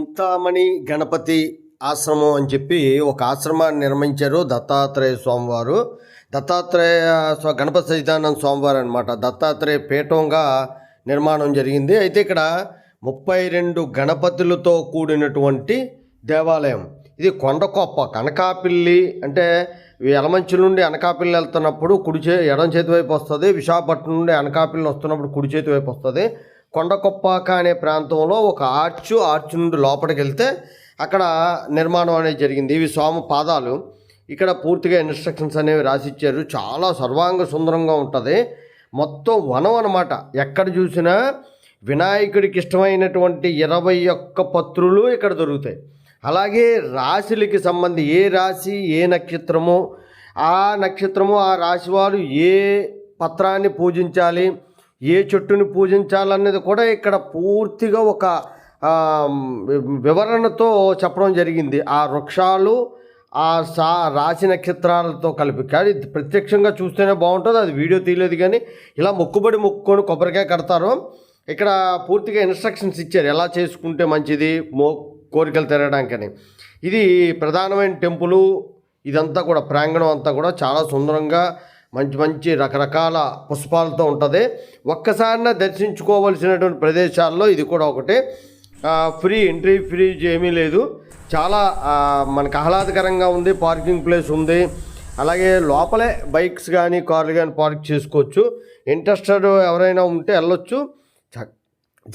చింతామణి గణపతి ఆశ్రమం అని చెప్పి ఒక ఆశ్రమాన్ని నిర్మించారు దత్తాత్రేయ స్వామివారు. దత్తాత్రేయ స్వ- గణపతి సచిదానంద స్వామివారు అనమాట దత్తాత్రేయ పీఠంగా నిర్మాణం జరిగింది. అయితే ఇక్కడ ముప్పై రెండు గణపతులతో కూడినటువంటి దేవాలయం. ఇది కొండకొప్ప కనకాపిల్లి అంటే ఎలమంచి నుండి అనకాపల్లి వెళ్తున్నప్పుడు కుడి చే ఎడం చేతి వైపు వస్తుంది. విశాఖపట్నం నుండి అనకాపల్లి వస్తున్నప్పుడు కుడి చేతి వైపు వస్తుంది. కొండకొప్పాక అనే ప్రాంతంలో ఒక ఆర్చు ఆర్చు నుండి లోపలికి వెళ్తే అక్కడ నిర్మాణం అనేది జరిగింది. ఇవి స్వామి పాదాలు. ఇక్కడ పూర్తిగా ఇన్స్ట్రక్షన్స్ అనేవి రాసిచ్చారు. చాలా సర్వాంగ సుందరంగా ఉంటుంది. మొత్తం వనం అనమాట ఎక్కడ చూసినా వినాయకుడికి ఇష్టమైనటువంటి ఇరవై ఒక్క పత్రులు ఇక్కడ దొరుకుతాయి. అలాగే రాశులకి సంబంధి ఏ రాశి ఏ నక్షత్రము ఆ నక్షత్రము ఆ రాశి వారు ఏ పత్రాన్ని పూజించాలి ఏ చెట్టుని పూజించాలనేది కూడా ఇక్కడ పూర్తిగా ఒక వివరణతో చెప్పడం జరిగింది. ఆ వృక్షాలు ఆ సా రాశి నక్షత్రాలతో కలిపి. కానీ ప్రత్యక్షంగా చూస్తేనే బాగుంటుంది. అది వీడియో తీయలేదు కానీ ఇలా మొక్కుబడి మొక్కుకొని కొబ్బరికాయ కడతారు. ఇక్కడ పూర్తిగా ఇన్స్ట్రక్షన్స్ ఇచ్చారు. ఎలా చేసుకుంటే మంచిది? మో కోరికలు తెరడానికని ఇది ప్రధానమైన టెంపులు. ఇదంతా కూడా ప్రాంగణం అంతా కూడా చాలా సుందరంగా మంచి మంచి రకరకాల పుష్పాలతో ఉంటుంది. ఒక్కసారిన దర్శించుకోవలసినటువంటి ప్రదేశాల్లో ఇది కూడా ఒకటి. ఫ్రీ ఎంట్రీ ఫ్రీ ఏమీ లేదు. చాలా మనకు ఆహ్లాదకరంగా ఉంది పార్కింగ్ ప్లేస్ ఉంది. అలాగే లోపలే బైక్స్ కానీ కార్లు కానీ పార్క్ చేసుకోవచ్చు. ఇంట్రెస్టెడ్ ఎవరైనా ఉంటే వెళ్ళొచ్చు. చ-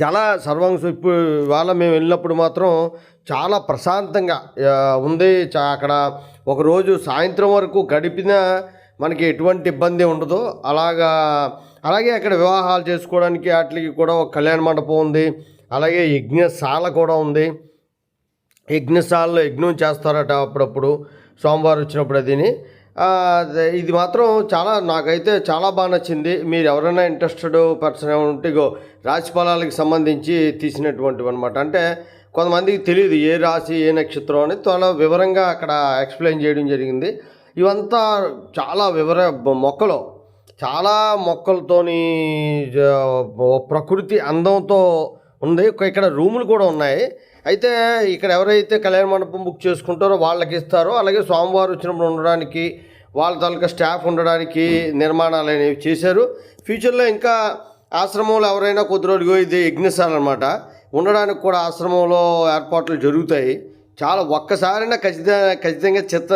చాలా సర్వాంగ ఇప్పుడు ఇవాళ మేము వెళ్ళినప్పుడు మాత్రం చాలా ప్రశాంతంగా ఉంది. చా- అక్కడ ఒకరోజు సాయంత్రం వరకు గడిపిన మనకి ఎటువంటి ఇబ్బంది ఉండదు. అలాగా అలాగే అక్కడ వివాహాలు చేసుకోవడానికి వాటికి కూడా ఒక కళ్యాణ మండపం ఉంది. అలాగే యజ్ఞశాల కూడా ఉంది. యజ్ఞశాలలో యజ్ఞం చేస్తారట అప్పుడప్పుడు సోమవారం వచ్చినప్పుడు అదిని. అదే- ఇది మాత్రం చాలా నాకైతే చాలా బాగా నచ్చింది. మీరు ఎవరైనా ఇంట్రెస్టెడ్ పర్సన్ ఉంటే రాశి ఫలాలకు సంబంధించి తీసినటువంటివి అనమాట అంటే కొంతమందికి తెలియదు ఏ రాశి ఏ నక్షత్రం అని. చాలా వివరంగా అక్కడ ఎక్స్ప్లెయిన్ చేయడం జరిగింది. ఇవంతా చాలా వివర మొక్కలు. చాలా మొక్కలతోని ప్రకృతి అందంతో ఉంది. ఇక్కడ రూములు కూడా ఉన్నాయి. అయితే ఇక్కడ ఎవరైతే కళ్యాణ మండపం బుక్ చేసుకుంటారో వాళ్ళకి ఇస్తారో. అలాగే స్వామివారు వచ్చినప్పుడు ఉండడానికి వాళ్ళ తాలూకా స్టాఫ్ ఉండడానికి నిర్మాణాలు అనేవి చేశారు. ఫ్యూచర్లో ఇంకా ఆశ్రమంలో ఎవరైనా కొద్ది రోజులు ఇది యజ్ఞశాల అనమాట ఉండడానికి కూడా ఆశ్రమంలో ఏర్పాట్లు జరుగుతాయి. చాలా ఒక్కసారైనా ఖచ్చితంగా ఖచ్చితంగా చిత్త